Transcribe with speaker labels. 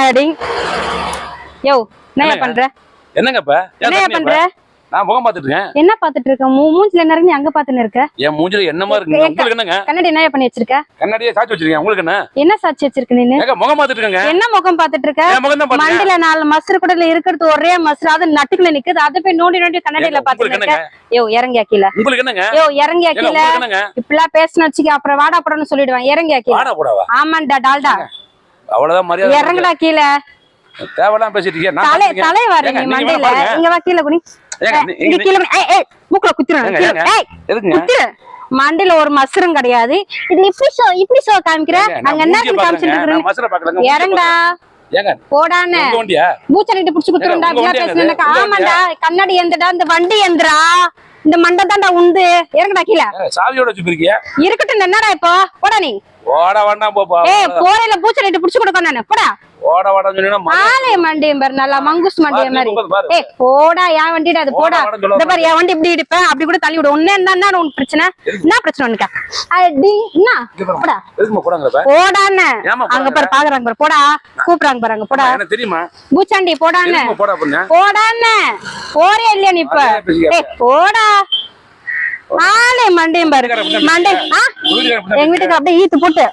Speaker 1: அடிங் யோ
Speaker 2: என்னங்க?
Speaker 1: பண்ற?
Speaker 2: என்னங்க இப்ப ஏன்
Speaker 1: என்னையா
Speaker 2: தண்ணி
Speaker 1: பண்ற?
Speaker 2: நான் முகம் பாத்துட்டு இருக்கேன்
Speaker 1: என்ன பாத்துட்டு இருக்க மூ மூஞ்சில என்ன இருக்கு? நீ அங்க பாத்துன்னு இருக்க.
Speaker 2: என் மூஞ்சில என்னமா இருக்குங்க உங்களுக்கு என்னங்க?
Speaker 1: கண்ணாடி என்னையா பண்ணி வச்சிருக்க?
Speaker 2: கண்ணாடியே சாச்சி வச்சிருக்கேன். உங்களுக்கு என்ன?
Speaker 1: என்ன சாட்சி வச்சிருக்க
Speaker 2: ஏங்க முகம் பாத்துட்டு இருக்கேங்க
Speaker 1: என்ன முகம் பாத்துட்டு இருக்க மண்டில நாலு மசரு கூட இருக்கிறது ஒரே மசரு அது நட்டுக்குள்ள நிக்குது. அதை போய் நோண்டி நோண்டி கண்ணாடியில பாத்துட்டு இருக்க. யோ இறங்கியா கீழ?
Speaker 2: உங்களுக்கு என்னங்க?
Speaker 1: யோ இறங்கியா கீழ? இப்படிலாம் பேசணும் வச்சுக்க அப்புறம் வாடா போடணும்னு சொல்லிடுவான். இறங்கியா கீழ? ஆமாண்டா டால்டா.
Speaker 2: அவ்வளவுதான் மரியாதை
Speaker 1: இறங்குடா கீழ.
Speaker 2: தேவையெல்லாம் பேசிட்டு இருக்கீங்க
Speaker 1: தலை. தலை மண்டையில. இங்க வா கீழ குனி. இங்க கீழ. ஏய் ஏய் மூக்குல. ஏய் ஒரு மசரும் கிடையாது. இப்படி சோ இப்படி சோ காமிக்கிற?
Speaker 2: ஏங்க, நான்
Speaker 1: அங்க என்ன காமிச்சிட்டு
Speaker 2: பாக்குறேங்க.
Speaker 1: இருக்கு
Speaker 2: நான் மசுரை பாக்கலங்க, மூஞ்சிய
Speaker 1: இறங்கடா.
Speaker 2: வண்டியா?
Speaker 1: பூச்சலிட்டு புடிச்சு குத்துறா
Speaker 2: உங்க வண்டி
Speaker 1: பேசுனேன்
Speaker 2: என்னது? உங்க
Speaker 1: ஆமாண்டா. கண்ணாடி எந்தடா இந்த வண்டி எந்திரா இந்த மண்டை தான்டா உண்டு. இறங்கடா கீழ.
Speaker 2: ஏங்க, சாவியோட வச்சுருக்கீங்க
Speaker 1: இருக்கட்டும் என்னடா இப்போ? போடா நீ.
Speaker 2: ஓட வேண்டாம் போப்பா
Speaker 1: ஏய் போறையில பூச்சலிட்டு புடிச்சு கொடுக்க நானு. போடா.
Speaker 2: ஓட வேண்டாம் சொன்னீங்கன்னா
Speaker 1: ஆலய மண்டியம் பாரு நல்லா மங்குஸ் மண்டியம் மாதிரி.
Speaker 2: பாரு, பாரு.
Speaker 1: ஏய் போடா என் வண்டிடா அது போடா. இந்த பாரு என் வண்டி இப்படி இடிப்பேன் அப்படி கூட தள்ளி விடு. ஒண்ணு என்ன உனக்கு பிரச்சனை? என்ன பிரச்சனை உனக்கு? அடி என்ன. போடா? போடான்னு அங்க? பாரு பாக்குறாங்க பாரு போடா. கூப்பிடுறாங்க பாருங்க போடா.
Speaker 2: எனக்கு தெரியுமா?
Speaker 1: பூச்சாண்டி போடான்னு போடான்னு போறே இல்லையா நீ இப்ப. ஏய் போடா. மண்டையும் பாரு. மண்டை? எங்க வீட்டுக்கு அப்படியே ஈத்து போட்டு.